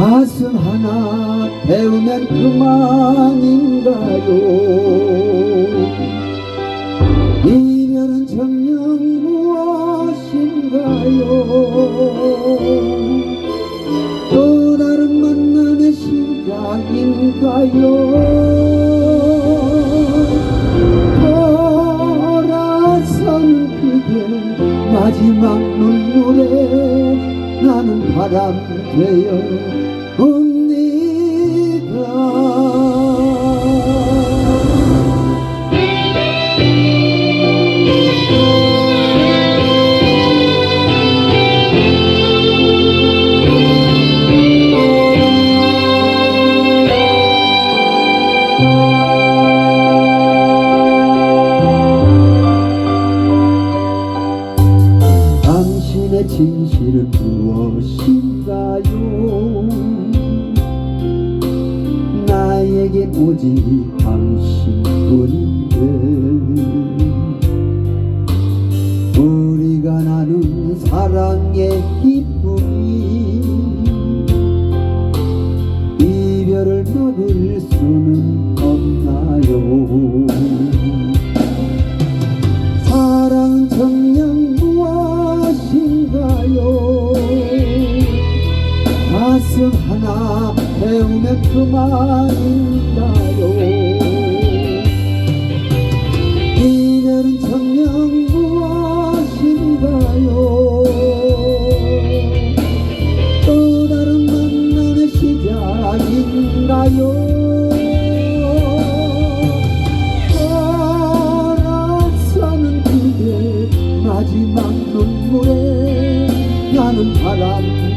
가슴 하나 태우면 그만인가요? 이별은 정녕 무엇인가요? 또 다른 만남의 시작인가요? 돌아서는 그대 마지막 눈물에 나는 바람 되어 당신의 진실은 무엇인 오직 당신뿐인데. 우리가 나눈 사랑의 기쁨이 이별을 막을 수는 가슴 하나 태우면 그만인가요? 이별은 정녕 무엇인가요? 또 다른 만남의 시작인가요? 마지막 눈물에 나는 바람